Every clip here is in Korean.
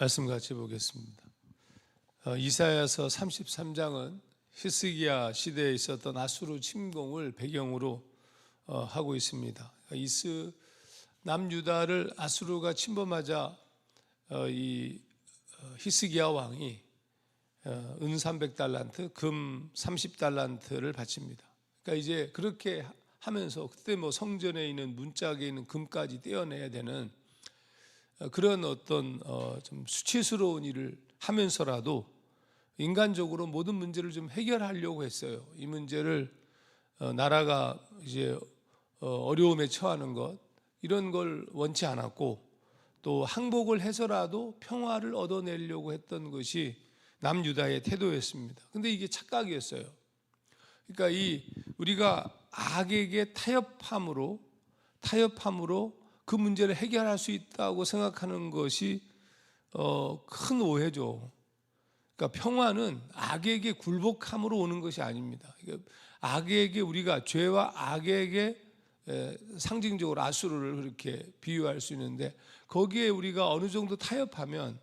말씀 같이 보겠습니다. 어, 이사야서 33장은 히스기야 시대에 있었던 아수르 침공을 배경으로 어, 하고 있습니다. 이스 남유다를 아수르가 침범하자 어, 이 어, 히스기야 왕이 어, 은 300달란트, 금 30달란트를 바칩니다. 그러니까 이제 그렇게 하면서 그때 뭐 성전에 있는 문짝에 있는 금까지 떼어내야 되는 어, 그런 어떤 어, 좀 수치스러운 일을 하면서라도 인간적으로 모든 문제를 좀 해결하려고 했어요. 이 문제를 어, 나라가 이제 어, 어려움에 처하는 것 이런 걸 원치 않았고 또 항복을 해서라도 평화를 얻어내려고 했던 것이 남유다의 태도였습니다. 근데 이게 착각이었어요. 그러니까 이 우리가 악에게 타협함으로 타협함으로 그 문제를 해결할 수 있다고 생각하는 것이 어, 큰 오해죠. 그러니까 평화는 악에게 굴복함으로 오는 것이 아닙니다. 그러니까 악에게 우리가 죄와 악에게 에, 상징적으로 아수르를 그렇게 비유할 수 있는데 거기에 우리가 어느 정도 타협하면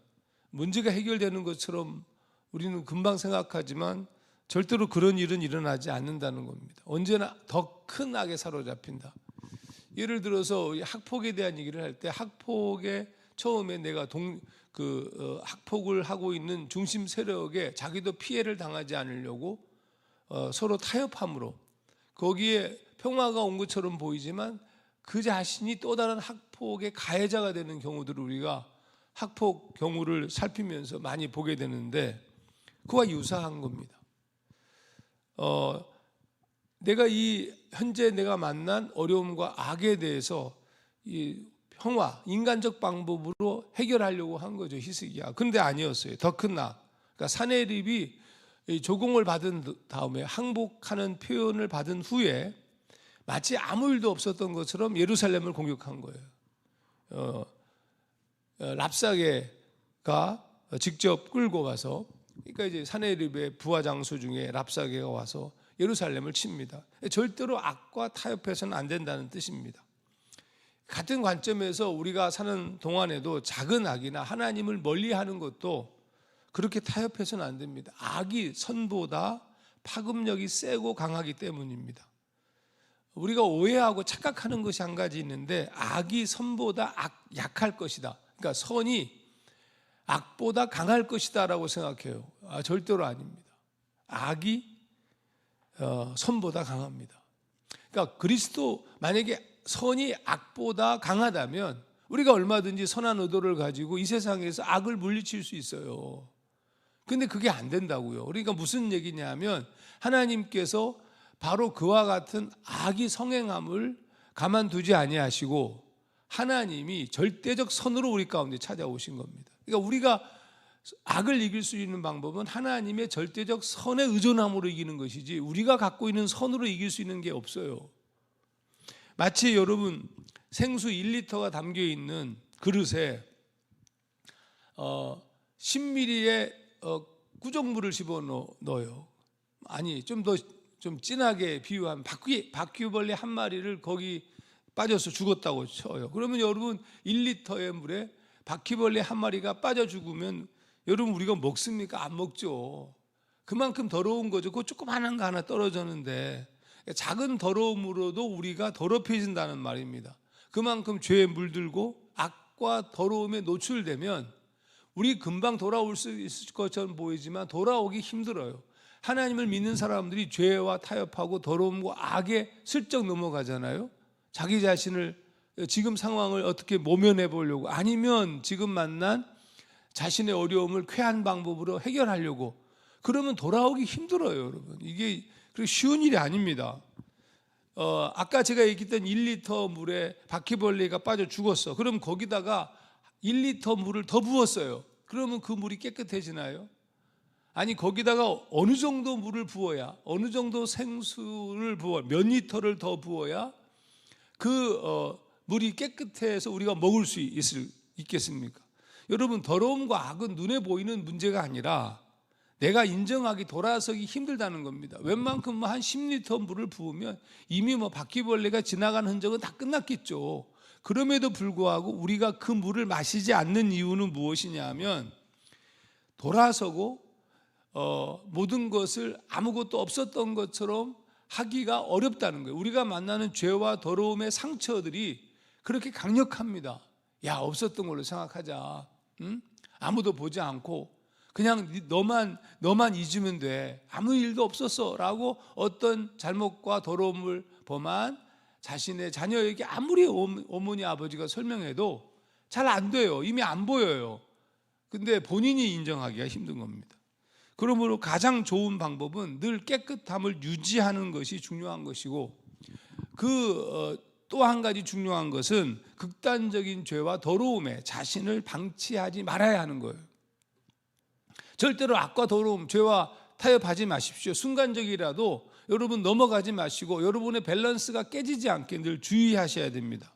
문제가 해결되는 것처럼 우리는 금방 생각하지만 절대로 그런 일은 일어나지 않는다는 겁니다. 언제나 더 큰 악에 사로잡힌다. 예를 들어서 이 학폭에 대한 얘기를 할 때 학폭에 처음에 내가 동, 그 어, 학폭을 하고 있는 중심 세력에 자기도 피해를 당하지 않으려고 어, 서로 타협함으로 거기에 평화가 온 것처럼 보이지만 그 자신이 또 다른 학폭의 가해자가 되는 경우들을 우리가 학폭 경우를 살피면서 많이 보게 되는데 그와 유사한 겁니다. 어, 내가 이 현재 내가 만난 어려움과 악에 대해서 이 평화, 인간적 방법으로 해결하려고 한 거죠 히스기야. 근데 아니었어요. 더큰 나. 그러니까 사내립이 이 조공을 받은 다음에 항복하는 표현을 받은 후에 마치 아무 일도 없었던 것처럼 예루살렘을 공격한 거예요. 어, 어, 랍사게가 직접 끌고 와서 그러니까 이제 사내립의 부하 장수 중에 랍사게가 와서 예루살렘을 칩니다. 절대로 악과 타협해서는 안 된다는 뜻입니다. 같은 관점에서 우리가 사는 동안에도 작은 악이나 하나님을 멀리 하는 것도 그렇게 타협해서는 안 됩니다. 악이 선보다 파급력이 세고 강하기 때문입니다. 우리가 오해하고 착각하는 것이 한 가지 있는데 악이 선보다 악, 약할 것이다. 그러니까 선이 악보다 강할 것이다라고 생각해요. 아, 절대로 아닙니다. 악이 어, 선보다 강합니다. 그러니까 그리스도 만약에 선이 악보다 강하다면 우리가 얼마든지 선한 의도를 가지고 이 세상에서 악을 물리칠 수 있어요. 근데 그게 안 된다고요. 그러니까 무슨 얘기냐면 하나님께서 바로 그와 같은 악이 성행함을 가만두지 아니하시고 하나님이 절대적 선으로 우리 가운데 찾아오신 겁니다. 그러니까 우리가 악을 이길 수 있는 방법은 하나님의 절대적 선에 의존함으로 이기는 것이지 우리가 갖고 있는 선으로 이길 수 있는 게 없어요. 마치 여러분 생수 1리터가 담겨 있는 그릇에 어, 10ml의 어, 꾸정물을 집어 넣어요. 아니 좀 더좀 진하게 비유하면 바퀴 바퀴벌레 한 마리를 거기 빠져서 죽었다고 쳐요. 그러면 여러분 1리터의 물에 바퀴벌레 한 마리가 빠져 죽으면 여러분 우리가 먹습니까? 안 먹죠. 그만큼 더러운 거죠. 그 조그만한 거 하나 떨어졌는데 작은 더러움으로도 우리가 더럽혀진다는 말입니다. 그만큼 죄에 물들고 악과 더러움에 노출되면 우리 금방 돌아올 수 있을 것처럼 보이지만 돌아오기 힘들어요. 하나님을 믿는 사람들이 죄와 타협하고 더러움과 악에 슬쩍 넘어가잖아요. 자기 자신을 지금 상황을 어떻게 모면해 보려고 아니면 지금 만난 자신의 어려움을 쾌한 방법으로 해결하려고 그러면 돌아오기 힘들어요, 여러분. 이게 쉬운 일이 아닙니다. 어, 아까 제가 얘기했던 1리터 물에 바퀴벌레가 빠져 죽었어. 그럼 거기다가 1리터 물을 더 부었어요. 그러면 그 물이 깨끗해지나요? 아니 거기다가 어느 정도 물을 부어야 어느 정도 생수를 부어 몇 리터를 더 부어야 그 어, 물이 깨끗해서 우리가 먹을 수 있을 있겠습니까? 여러분 더러움과 악은 눈에 보이는 문제가 아니라 내가 인정하기 돌아서기 힘들다는 겁니다. 웬만큼 뭐 한 10리터 물을 부으면 이미 뭐 바퀴벌레가 지나간 흔적은 다 끝났겠죠. 그럼에도 불구하고 우리가 그 물을 마시지 않는 이유는 무엇이냐면 돌아서고 어, 모든 것을 아무것도 없었던 것처럼 하기가 어렵다는 거예요. 우리가 만나는 죄와 더러움의 상처들이 그렇게 강력합니다. 야 없었던 걸로 생각하자. 응? 아무도 보지 않고 그냥 네- 너만 너만 잊으면 돼. 아무 일도 없었어라고 어떤 잘못과 더러움을 범한 자신의 자녀에게 아무리 어- 어머니 아버지가 설명해도 잘 안 돼요. 이미 안 보여요. 근데 본인이 인정하기가 힘든 겁니다. 그러므로 가장 좋은 방법은 늘 깨끗함을 유지하는 것이 중요한 것이고 그 또 한 가지 중요한 것은 극단적인 죄와 더러움에 자신을 방치하지 말아야 하는 거예요. 절대로 악과 더러움, 죄와 타협하지 마십시오. 순간적이라도 여러분 넘어가지 마시고 여러분의 밸런스가 깨지지 않게 늘 주의하셔야 됩니다.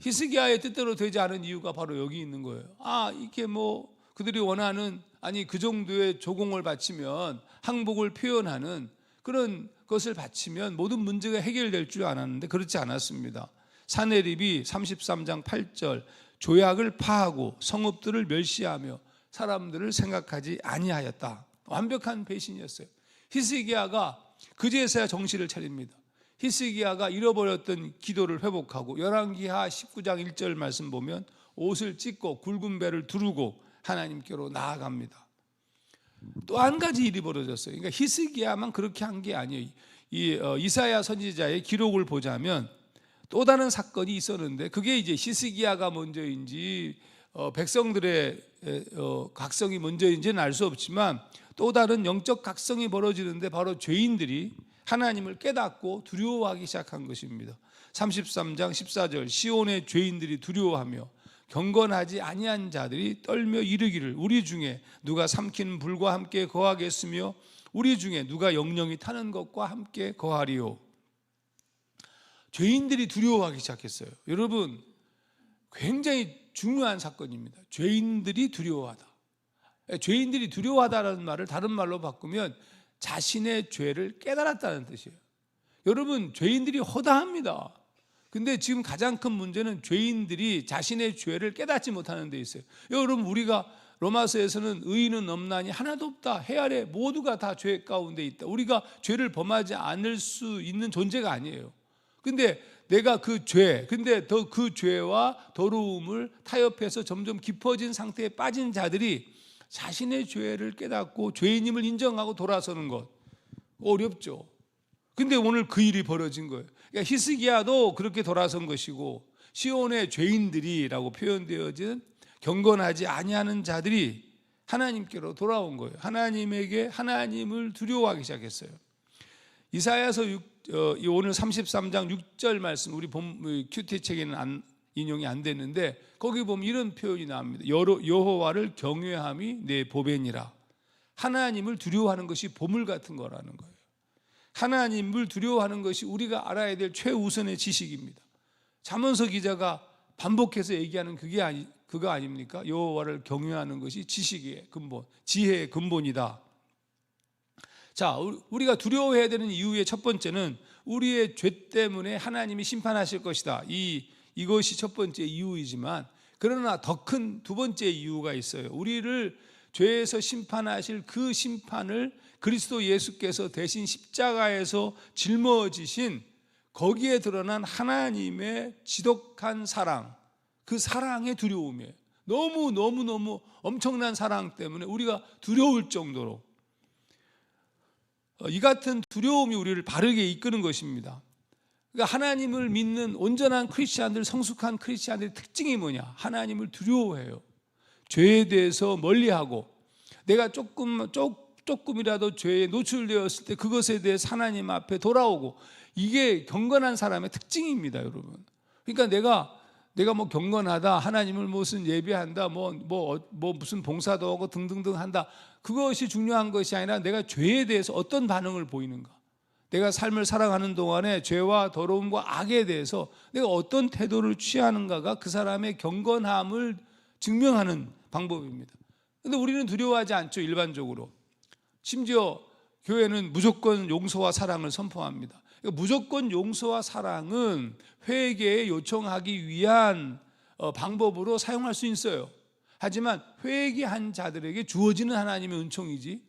히스기야의 뜻대로 되지 않은 이유가 바로 여기 있는 거예요. 아, 이게 뭐 그들이 원하는 아니 그 정도의 조공을 바치면 항복을 표현하는 그런 것을 바치면 모든 문제가 해결될 줄 알았는데 그렇지 않았습니다. 사내립이 33장 8절 조약을 파하고 성읍들을 멸시하며 사람들을 생각하지 아니하였다. 완벽한 배신이었어요. 히스기야가 그제서야 정신을 차립니다. 히스기야가 잃어버렸던 기도를 회복하고 열왕기하 19장 1절 말씀 보면 옷을 찢고 굵은 배를 두르고 하나님께로 나아갑니다. 또 한 가지 일이 벌어졌어요. 그러니까 히스기야만 그렇게 한 게 아니에요. 이 어, 이사야 선지자의 기록을 보자면 또 다른 사건이 있었는데 그게 이제 히스기야가 먼저인지 어, 백성들의 에, 어, 각성이 먼저인지는 알 수 없지만 또 다른 영적 각성이 벌어지는데 바로 죄인들이 하나님을 깨닫고 두려워하기 시작한 것입니다. 33장 14절 시온의 죄인들이 두려워하며 경건하지 아니한 자들이 떨며 이르기를 우리 중에 누가 삼키는 불과 함께 거하겠으며 우리 중에 누가 영영이 타는 것과 함께 거하리요. 죄인들이 두려워하기 시작했어요. 여러분 굉장히 중요한 사건입니다. 죄인들이 두려워하다. 예, 죄인들이 두려워하다라는 말을 다른 말로 바꾸면 자신의 죄를 깨달았다는 뜻이에요. 여러분 죄인들이 허다합니다. 근데 지금 가장 큰 문제는 죄인들이 자신의 죄를 깨닫지 못하는 데 있어요. 여러분 우리가 로마서에서는 의인은 없나니 하나도 없다. 해 아래 모두가 다 죄 가운데 있다. 우리가 죄를 범하지 않을 수 있는 존재가 아니에요. 근데 내가 그 죄, 근데 더 그 죄와 더러움을 타협해서 점점 깊어진 상태에 빠진 자들이 자신의 죄를 깨닫고 죄인임을 인정하고 돌아서는 것 어렵죠. 근데 오늘 그 일이 벌어진 거예요. 그러니까 히스기야도 그렇게 돌아선 것이고 시온의 죄인들이라고 표현되어진 경건하지 아니하는 자들이 하나님께로 돌아온 거예요. 하나님에게 하나님을 두려워하기 시작했어요. 이사야서 6, 어, 이 오늘 33장 6절 말씀 우리 본 큐티 책에는 안, 인용이 안 됐는데 거기 보면 이런 표현이 나옵니다. 여호와를 경외함이 내 보배니라. 하나님을 두려워하는 것이 보물 같은 거라는 거예요. 하나님을 두려워하는 것이 우리가 알아야 될 최우선의 지식입니다. 잠언서 기자가 반복해서 얘기하는 그게 아니 그거 아닙니까? 여호와를 경외하는 것이 지식의 근본, 지혜의 근본이다. 자, 우리가 두려워해야 되는 이유의 첫 번째는 우리의 죄 때문에 하나님이 심판하실 것이다. 이 이것이 첫 번째 이유이지만 그러나 더 큰 두 번째 이유가 있어요. 우리를 죄에서 심판하실 그 심판을 그리스도 예수께서 대신 십자가에서 짊어지신 거기에 드러난 하나님의 지독한 사랑, 그 사랑의 두려움이에요. 너무 너무 너무 엄청난 사랑 때문에 우리가 두려울 정도로 어, 이 같은 두려움이 우리를 바르게 이끄는 것입니다. 그러니까 하나님을 믿는 온전한 크리스천들, 성숙한 크리스천들의 특징이 뭐냐? 하나님을 두려워해요. 죄에 대해서 멀리하고 내가 조금 조금이라도 죄에 노출되었을 때 그것에 대해 하나님 앞에 돌아오고 이게 경건한 사람의 특징입니다, 여러분. 그러니까 내가 내가 뭐 경건하다, 하나님을 무슨 예배한다, 뭐, 뭐, 뭐 무슨 봉사도 하고 등등등 한다. 그것이 중요한 것이 아니라 내가 죄에 대해서 어떤 반응을 보이는가. 내가 삶을 살아가는 동안에 죄와 더러움과 악에 대해서 내가 어떤 태도를 취하는가가 그 사람의 경건함을 증명하는 방법입니다. 근데 우리는 두려워하지 않죠, 일반적으로. 심지어 교회는 무조건 용서와 사랑을 선포합니다. 그러니까 무조건 용서와 사랑은 회개에 요청하기 위한 어, 방법으로 사용할 수 있어요. 하지만 회개한 자들에게 주어지는 하나님의 은총이지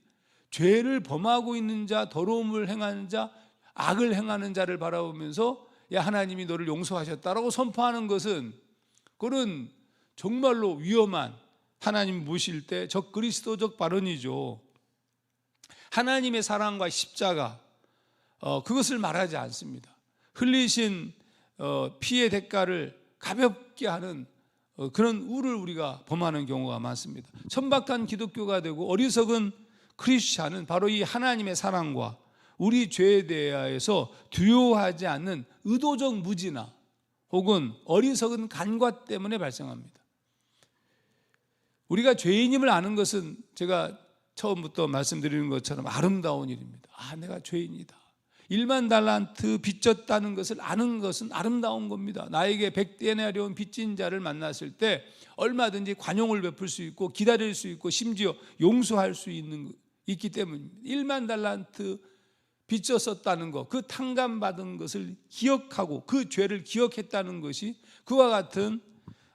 죄를 범하고 있는 자, 더러움을 행하는 자, 악을 행하는 자를 바라보면서 야 하나님이 너를 용서하셨다라고 선포하는 것은 그런 정말로 위험한 하나님 모실 때 적 그리스도적 발언이죠. 하나님의 사랑과 십자가 어, 그것을 말하지 않습니다. 흘리신 어, 피의 대가를 가볍게 하는 어, 그런 우를 우리가 범하는 경우가 많습니다. 천박한 기독교가 되고 어리석은 크리스찬은 바로 이 하나님의 사랑과 우리 죄에 대하여서 두려워하지 않는 의도적 무지나 혹은 어리석은 간과 때문에 발생합니다. 우리가 죄인임을 아는 것은 제가 처음부터 말씀드리는 것처럼 아름다운 일입니다. 아, 내가 죄인이다. 1만 달란트 빚졌다는 것을 아는 것은 아름다운 겁니다. 나에게 100데나리온 빚진 자를 만났을 때 얼마든지 관용을 베풀 수 있고 기다릴 수 있고 심지어 용서할 수 있는 있기 때문입니다. 1만 달란트 빚졌었다는 것, 그 탕감 받은 것을 기억하고 그 죄를 기억했다는 것이 그와 같은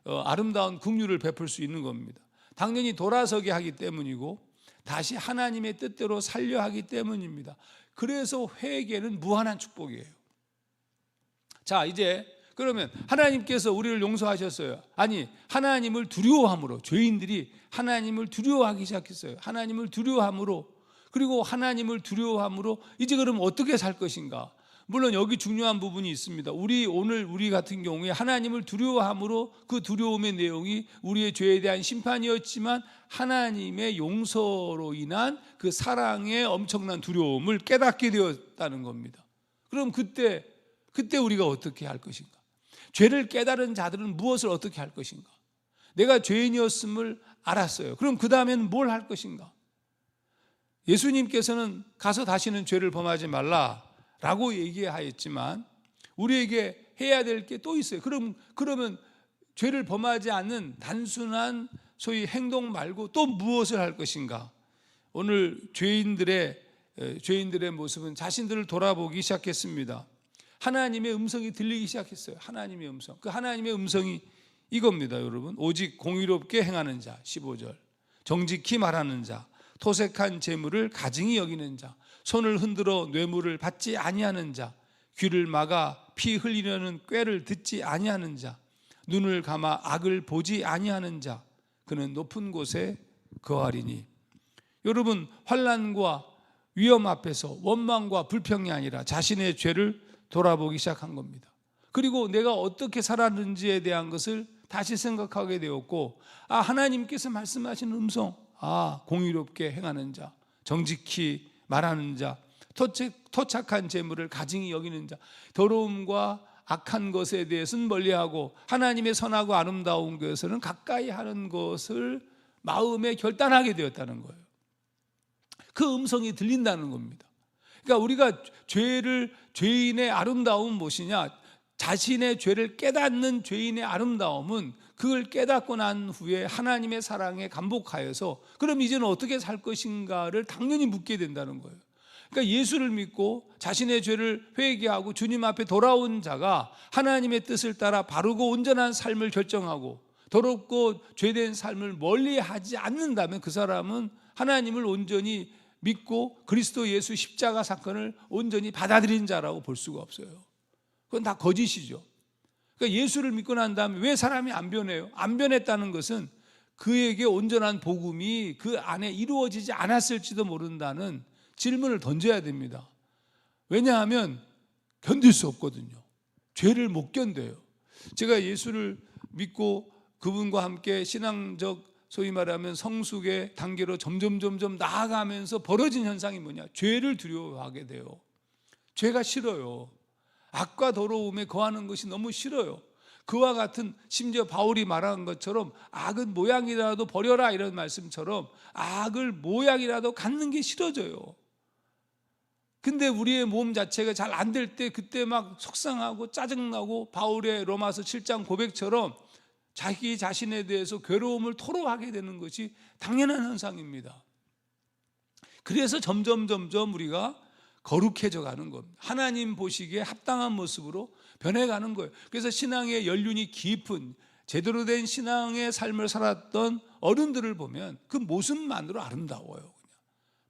어, 아름다운 긍휼을 베풀 수 있는 겁니다. 당연히 돌아서게 하기 때문이고 다시 하나님의 뜻대로 살려 하기 때문입니다. 그래서 회개는 무한한 축복이에요. 자, 이제 그러면 하나님께서 우리를 용서하셨어요. 아니, 하나님을 두려워함으로 죄인들이 하나님을 두려워하기 시작했어요. 하나님을 두려워함으로 그리고 하나님을 두려워함으로 이제 그럼 어떻게 살 것인가? 물론 여기 중요한 부분이 있습니다. 우리 오늘 우리 같은 경우에 하나님을 두려워함으로 그 두려움의 내용이 우리의 죄에 대한 심판이었지만 하나님의 용서로 인한 그 사랑의 엄청난 두려움을 깨닫게 되었다는 겁니다. 그럼 그때 그때 우리가 어떻게 할 것인가? 죄를 깨달은 자들은 무엇을 어떻게 할 것인가? 내가 죄인이었음을 알았어요. 그럼 그 다음에는 뭘 할 것인가? 예수님께서는 가서 다시는 죄를 범하지 말라 라고 얘기하였지만 우리에게 해야 될 게 또 있어요. 그럼 그러면 죄를 범하지 않는 단순한 소위 행동 말고 또 무엇을 할 것인가? 오늘 죄인들의 죄인들의 모습은 자신들을 돌아보기 시작했습니다. 하나님의 음성이 들리기 시작했어요. 하나님의 음성. 그 하나님의 음성이 이겁니다, 여러분. 오직 공의롭게 행하는 자, 15절. 정직히 말하는 자, 토색한 재물을 가증히 여기는 자, 손을 흔들어 뇌물을 받지 아니하는 자, 귀를 막아 피 흘리려는 꾀를 듣지 아니하는 자, 눈을 감아 악을 보지 아니하는 자, 그는 높은 곳에 거하리니. 여러분 환란과 위험 앞에서 원망과 불평이 아니라 자신의 죄를 돌아보기 시작한 겁니다. 그리고 내가 어떻게 살았는지에 대한 것을 다시 생각하게 되었고, 아 하나님께서 말씀하신 음성, 아, 공의롭게 행하는 자, 정직히 말하는 자, 토착, 한 재물을 가증히 여기는 자, 더러움과 악한 것에 대해서는 멀리하고 하나님의 선하고 아름다운 것에서는 가까이 하는 것을 마음에 결단하게 되었다는 거예요. 그 음성이 들린다는 겁니다. 그러니까 우리가 죄를 죄인의 아름다움은 무엇이냐? 자신의 죄를 깨닫는 죄인의 아름다움은 그걸 깨닫고 난 후에 하나님의 사랑에 감복하여서 그럼 이제는 어떻게 살 것인가를 당연히 묻게 된다는 거예요. 그러니까 예수를 믿고 자신의 죄를 회개하고 주님 앞에 돌아온 자가 하나님의 뜻을 따라 바르고 온전한 삶을 결정하고 더럽고 죄된 삶을 멀리 하지 않는다면 그 사람은 하나님을 온전히 믿고 그리스도 예수 십자가 사건을 온전히 받아들인 자라고 볼 수가 없어요. 그건 다 거짓이죠. 그러니까 예수를 믿고 난 다음에 왜 사람이 안 변해요? 안 변했다는 것은 그에게 온전한 복음이 그 안에 이루어지지 않았을지도 모른다는 질문을 던져야 됩니다. 왜냐하면 견딜 수 없거든요. 죄를 못 견뎌요. 제가 예수를 믿고 그분과 함께 신앙적 소위 말하면 성숙의 단계로 점점 점점 나아가면서 벌어진 현상이 뭐냐? 죄를 두려워하게 돼요. 죄가 싫어요. 악과 더러움에 거하는 것이 너무 싫어요. 그와 같은 심지어 바울이 말한 것처럼 악은 모양이라도 버려라 이런 말씀처럼 악을 모양이라도 갖는 게 싫어져요. 근데 우리의 몸 자체가 잘 안 될 때 그때 막 속상하고 짜증나고 바울의 로마서 7장 고백처럼 자기 자신에 대해서 괴로움을 토로하게 되는 것이 당연한 현상입니다. 그래서 점점 점점 우리가 거룩해져 가는 겁니다. 하나님 보시기에 합당한 모습으로 변해가는 거예요. 그래서 신앙의 연륜이 깊은 제대로 된 신앙의 삶을 살았던 어른들을 보면 그 모습만으로 아름다워요. 그냥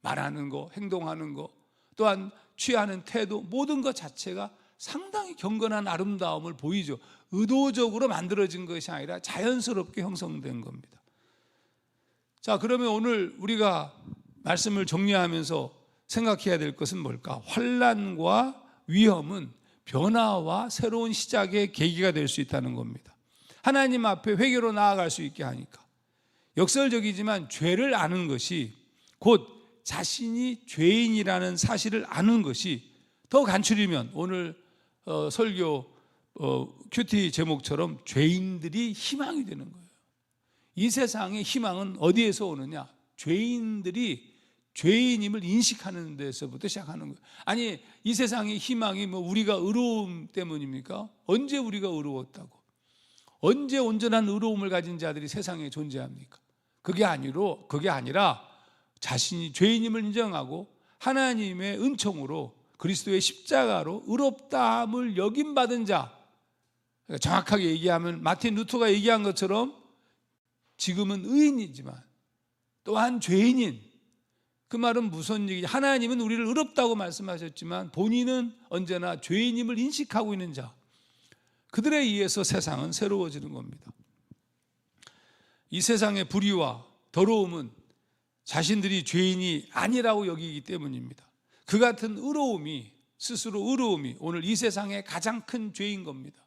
말하는 거, 행동하는 거, 또한 취하는 태도, 모든 것 자체가 상당히 경건한 아름다움을 보이죠. 의도적으로 만들어진 것이 아니라 자연스럽게 형성된 겁니다. 자, 그러면 오늘 우리가 말씀을 정리하면서 생각해야 될 것은 뭘까? 환란과 위험은 변화와 새로운 시작의 계기가 될 수 있다는 겁니다. 하나님 앞에 회개로 나아갈 수 있게 하니까. 역설적이지만 죄를 아는 것이 곧 자신이 죄인이라는 사실을 아는 것이 더 간추리면 오늘 어, 설교 어, 큐티 제목처럼 죄인들이 희망이 되는 거예요. 이 세상의 희망은 어디에서 오느냐? 죄인들이 죄인임을 인식하는 데서부터 시작하는 거예요. 아니, 이 세상의 희망이 뭐 우리가 의로움 때문입니까? 언제 우리가 의로웠다고? 언제 온전한 의로움을 가진 자들이 세상에 존재합니까? 그게 아니로 그게 아니라 자신이 죄인임을 인정하고 하나님의 은총으로 그리스도의 십자가로 의롭다함을 여김 받은 자. 그러니까 정확하게 얘기하면 마틴 루터가 얘기한 것처럼 지금은 의인이지만 또한 죄인인 그 말은 무슨 얘기? 하나님은 우리를 의롭다고 말씀하셨지만 본인은 언제나 죄인임을 인식하고 있는 자. 그들에 의해서 세상은 새로워지는 겁니다. 이 세상의 불의와 더러움은 자신들이 죄인이 아니라고 여기기 때문입니다. 그 같은 의로움이 스스로 의로움이 오늘 이 세상의 가장 큰 죄인 겁니다.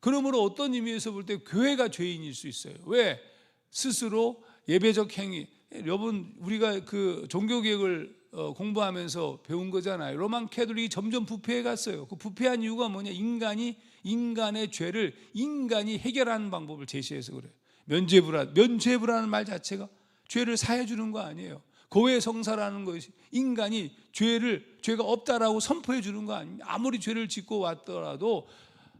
그러므로 어떤 의미에서 볼 때 교회가 죄인일 수 있어요. 왜? 스스로 예배적 행위. 여러분 우리가 그 종교 개혁을 어, 공부하면서 배운 거잖아요. 로만 캐톨릭이 점점 부패해 갔어요. 그 부패한 이유가 뭐냐? 인간이 인간의 죄를 인간이 해결하는 방법을 제시해서 그래요. 면죄부라 면죄부라는 말 자체가 죄를 사해 주는 거 아니에요. 고해 성사라는 것이 인간이 죄를 죄가 없다라고 선포해 주는 거 아닙니까? 아무리 죄를 짓고 왔더라도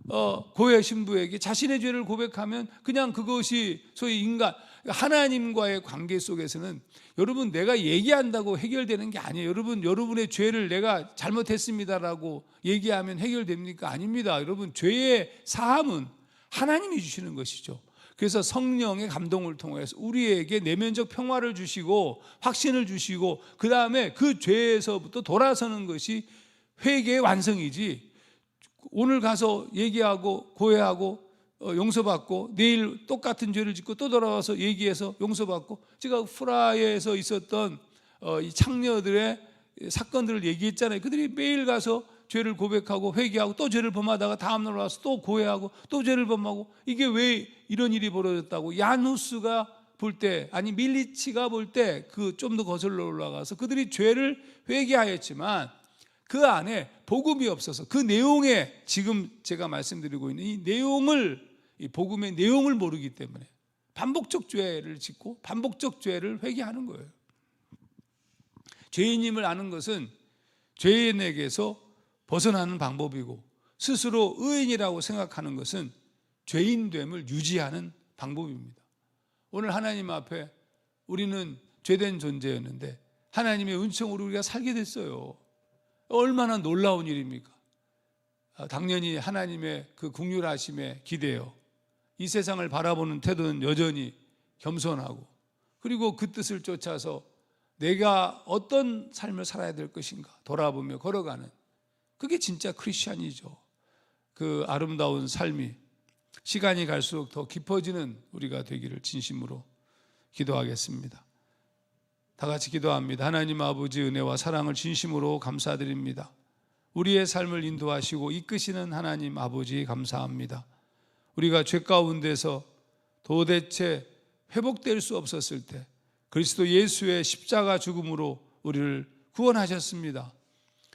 어, 고해 신부에게 자신의 죄를 고백하면 그냥 그것이 소위 인간 하나님과의 관계 속에서는 여러분 내가 얘기한다고 해결되는 게 아니에요. 여러분 여러분의 죄를 내가 잘못했습니다라고 얘기하면 해결됩니까? 아닙니다. 여러분 죄의 사함은 하나님이 주시는 것이죠. 그래서 성령의 감동을 통해서 우리에게 내면적 평화를 주시고 확신을 주시고 그 다음에 그 죄에서부터 돌아서는 것이 회개의 완성이지. 오늘 가서 얘기하고 고해하고 어, 용서받고 내일 똑같은 죄를 짓고 또 돌아와서 얘기해서 용서받고 제가 프라하에서 있었던 어, 이 창녀들의 사건들을 얘기했잖아요. 그들이 매일 가서 죄를 고백하고 회개하고 또 죄를 범하다가 다음날 와서 또 고해하고 또 죄를 범하고 이게 왜 이런 일이 벌어졌다고 야누스가 볼 때 아니 밀리치가 볼 때 그 좀 더 거슬러 올라가서 그들이 죄를 회개하였지만 그 안에 복음이 없어서 그 내용에 지금 제가 말씀드리고 있는 이 내용을 이 복음의 내용을 모르기 때문에 반복적 죄를 짓고 반복적 죄를 회개하는 거예요. 죄인임을 아는 것은 죄인에게서 벗어나는 방법이고 스스로 의인이라고 생각하는 것은 죄인됨을 유지하는 방법입니다. 오늘 하나님 앞에 우리는 죄된 존재였는데 하나님의 은총으로 우리가 살게 됐어요. 얼마나 놀라운 일입니까? 아, 당연히 하나님의 그 국률하심에 기대요. 이 세상을 바라보는 태도는 여전히 겸손하고 그리고 그 뜻을 쫓아서 내가 어떤 삶을 살아야 될 것인가 돌아보며 걸어가는 그게 진짜 크리스천이죠. 그 아름다운 삶이 시간이 갈수록 더 깊어지는 우리가 되기를 진심으로 기도하겠습니다. 다 같이 기도합니다. 하나님 아버지 은혜와 사랑을 진심으로 감사드립니다. 우리의 삶을 인도하시고 이끄시는 하나님 아버지 감사합니다. 우리가 죄 가운데서 도대체 회복될 수 없었을 때 그리스도 예수의 십자가 죽음으로 우리를 구원하셨습니다.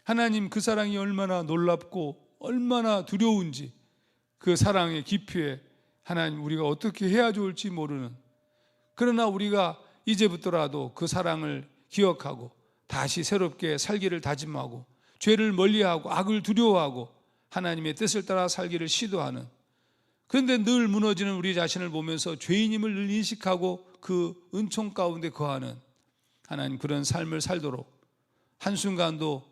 하나님 그 사랑이 얼마나 놀랍고 얼마나 두려운지 그 사랑의 깊이에 하나님 우리가 어떻게 해야 좋을지 모르는 그러나 우리가 이제부터라도 그 사랑을 기억하고 다시 새롭게 살기를 다짐하고 죄를 멀리하고 악을 두려워하고 하나님의 뜻을 따라 살기를 시도하는 그런데 늘 무너지는 우리 자신을 보면서 죄인임을 늘 인식하고 그 은총 가운데 거하는 하나님 그런 삶을 살도록 한순간도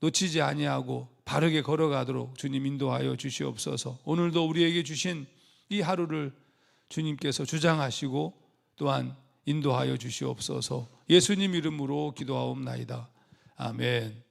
놓치지 아니하고 바르게 걸어가도록 주님 인도하여 주시옵소서. 오늘도 우리에게 주신 이 하루를 주님께서 주장하시고 또한 인도하여 주시옵소서. 예수님 이름으로 기도하옵나이다. 아멘.